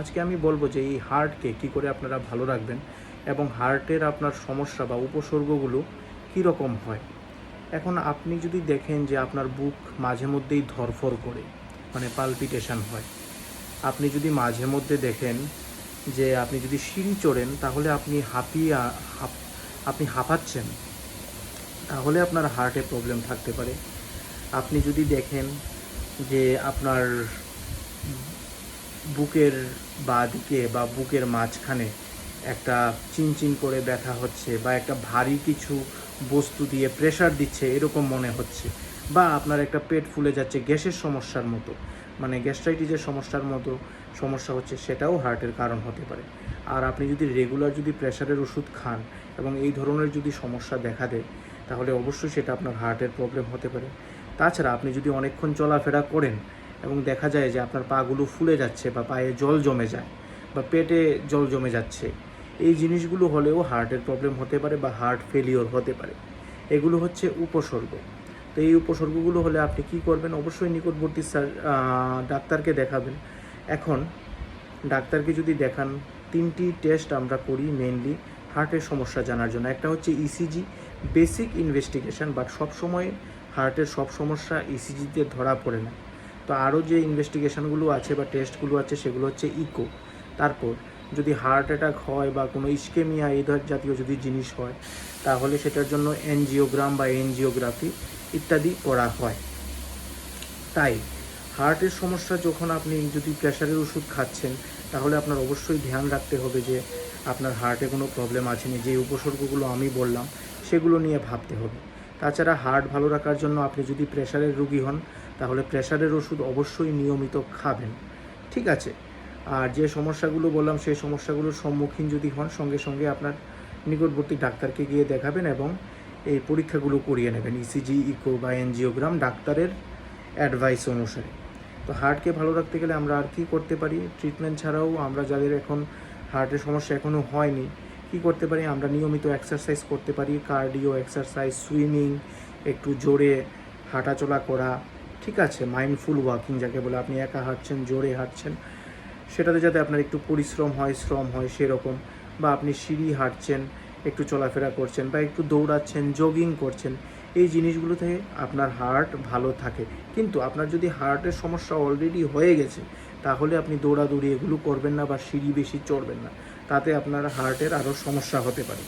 আজকে আমি বলব যে এই হার্টকে কি করে আপনারা ভালো রাখবেন এবং হার্টের আপনার সমস্যা বা উপসর্গগুলো কীরকম হয়। এখন আপনি যদি দেখেন যে আপনার বুক মাঝে মধ্যেই ধরফর করে মানে পালপিটেশন হয়, আপনি যদি মাঝে মধ্যে দেখেন যে আপনি যদি সিঁড়ি চড়েন, তাহলে আপনি হাঁপিয়ে, হাঁপ, আপনি হাঁপাচ্ছেন, তাহলে আপনার হার্টে প্রবলেম থাকতে পারে। আপনি যদি দেখেন যে আপনার বুকের দিকে বা বুকের মাঝখানে একটা চিনচিন করে ব্যথা হচ্ছে বা একটা ভারী কিছু বস্তু দিয়ে প্রেশার দিচ্ছে, এরকম মনে হচ্ছে। বা আপনার একটা পেট ফুলে যাচ্ছে, গ্যাসের সমস্যার মতো। মানে গ্যাস্ট্রাইটিসের সমস্যার মতো সমস্যা হচ্ছে, সেটাও হার্টের কারণ হতে পারে। আর আপনি যদি রেগুলার যদি প্রেশারের ওষুধ খান এবং এই ধরনের যদি সমস্যা দেখা দেয়, তাহলে অবশ্যই সেটা আপনার হার্টের প্রবলেম হতে পারে। তাছাড়া আপনি যদি অনেকক্ষণ চলাফেরা করেন এবং দেখা যায় যে আপনার পাগুলো ফুলে যাচ্ছে বা পায়ে জল জমে যায় বা পেটে জল জমে যাচ্ছে। এই জিনিসগুলো হলেও হার্টের প্রবলেম হতে পারে বা হার্ট ফেলিওর হতে পারে। এগুলো হচ্ছে উপসর্গ। তো এই উপসর্গগুলো হলে আপনি কি করবেন? অবশ্যই নিকটবর্তী ডাক্তারকে দেখাবেন। এখন ডাক্তারকে যদি দেখান, তিনটি টেস্ট আমরা করি মেনলি হার্টের সমস্যা জানার জন্য। একটা হচ্ছে ইসিজি বেসিক ইনভেস্টিগেশন, বাট সবসময় হার্টের সব সমস্যা ইসিজিতে ধরা পড়ে না। তো আরও যে ইনভেস্টিগেশনগুলো আছে বা টেস্টগুলো আছে, সেগুলো হচ্ছে ইকো তারপর যদি হার্ট অ্যাটাক হয় বা কোনো ইস্কেমিয়া এই ধর জাতীয় যদি জিনিস হয়, তাহলে সেটার জন্য এনজিওগ্রাম বা এনজিওগ্রাফি ইত্যাদি করা হয়। তাই হার্টের সমস্যা যখন আপনি যদি প্রেশারের ওষুধ খাচ্ছেন, তাহলে আপনার অবশ্যই ধ্যান রাখতে হবে যে আপনার হার্টে কোনো প্রবলেম আছে না। যে উপসর্গগুলো আমি বললাম, সেগুলো নিয়ে ভাবতে হবে। তাছাড়া হার্ট ভালো রাখার জন্য আপনি যদি প্রেশারের রুগী হন তাহলে প্রেশারের ওষুধ অবশ্যই নিয়মিত খাবেন। ঠিক আছে? আর যে সমস্যাগুলো বললাম, সেই সমস্যাগুলোর সম্মুখীন যদি হন, সঙ্গে সঙ্গে আপনার নিকটবর্তী ডাক্তারকে গিয়ে দেখাবেন এবং এই পরীক্ষাগুলো করিয়ে নেবেন। ইসিজি ইকো বা এনজিওগ্রাম ডাক্তারের অ্যাডভাইস অনুসারে। তো হার্টকে ভালো রাখতে গেলে আমরা আর কি করতে পারি? ট্রিটমেন্ট ছাড়াও আমরা যাদের এখন হার্টের সমস্যা এখনও হয়নি, কি করতে পারি? আমরা নিয়মিত এক্সারসাইজ করতে পারি। কার্ডিও এক্সারসাইজ সুইমিং একটু জোরে হাঁটাচলা করা ঠিক আছে মাইন্ডফুল ওয়াকিং যাকে বলে, আপনি একা হাঁটছেন, জোরে হাঁটছেন, সেটাতে যাতে আপনার একটু পরিশ্রম হয়, শ্রম হয় সেরকম, বা আপনি সিঁড়ি হাঁটছেন, একটু চলাফেরা করছেন, বা একটু দৌড়াচ্ছেন জগিং করছেন, এই জিনিসগুলোতে আপনার হার্ট ভালো থাকে। কিন্তু আপনার যদি হার্টের সমস্যা অলরেডি হয়ে গেছে, তাহলে আপনি দৌড়াদৌড়ি এগুলো করবেন না, বা সিঁড়ি বেশি চড়বেন না, তাতে আপনার হার্টের আরও সমস্যা হতে পারে।